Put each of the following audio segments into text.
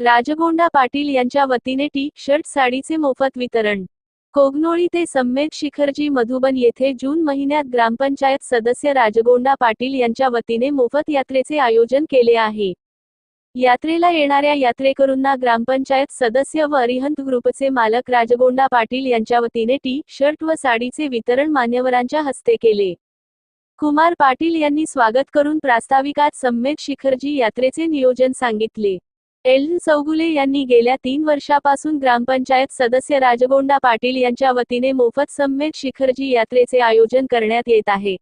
राजगोंडा पाटील यांच्या वतीने T shirt साडीचे मोफत वितरण. कोगनोळी ते सम्मेद शिखरजी मधुबन येथे जून महिन्यात ग्रामपंचायत सदस्य राजगोंडा पाटील यांच्या वतीने मोफत यात्रेचे आयोजन केले आहे. यात्रेला येणाऱ्या यात्रेकरूंना ग्रामपंचायत सदस्य व अरिहंत ग्रुपचे मालक राजगोंडा पाटील यांच्या वतीने टी शर्ट व साडीचे वितरण मान्यवरांच्या हस्ते केले. कुमार पाटील यांनी स्वागत करून प्रास्ताविकात सम्मेद शिखरजी यात्रेचे नियोजन सांगितले. एल चौगुले यांनी गेल्या तीन वर्षापासून ग्रामपंचायत सदस्य राजगोंडा पाटील यांच्या वतीने मोफत सम्मेद शिखरजी यात्रेचे आयोजन करण्यात येत आहे.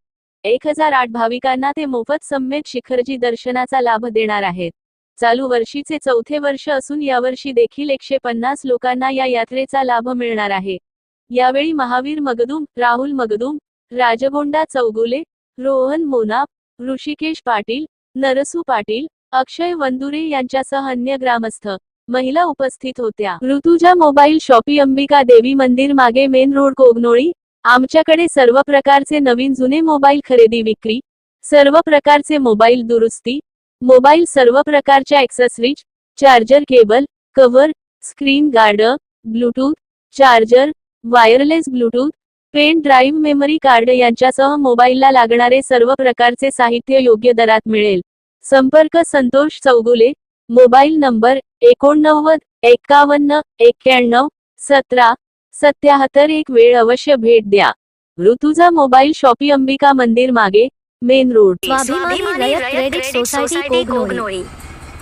एक हजार आठ भाविकांना ते मोफत सम्मेद शिखरजी दर्शनाचा लाभ देणार आहेत. चालू वर्षीचे चौथे वर्ष असून यावर्षी देखील एकशे पन्नास लोकांना या यात्रेचा लाभ मिळणार आहे. यावेळी महावीर मगदूम राहुल मगदूम राजगोंडा चौगुले रोहन मोनाप ऋषिकेश पाटील नरसू पाटील अक्षय वंदुरे यांच्यासह अन्य ग्रामस्थ महिला उपस्थित होत्या. ऋतुजा मोबाईल शॉपी अंबिका देवी मंदिर मागे मेन रोड कोगनोळी आमच्याकडे सर्व प्रकारचे नवीन जुने मोबाईल खरेदी विक्री सर्व प्रकारचे मोबाईल दुरुस्ती मोबाईल सर्व प्रकारच्या accessories charger cable cover screen guard bluetooth charger wireless bluetooth pen drive memory card यांच्यासह मोबाईलला लागणारे सर्व प्रकारचे साहित्य योग्य दरात मिळेल. संपर्क संतोष चौगुले मोबाईल नंबर एकोणनव्वद एक्कावन्न एक्क्याण्णव सतरा सत्याहत्तर एक वेळ अवश्य भेट द्या. ऋतुजा मोबाईल शॉपी अंबिका मंदिर मागे मेन रोड. स्वाभिमानी क्रेडिट सोसायटी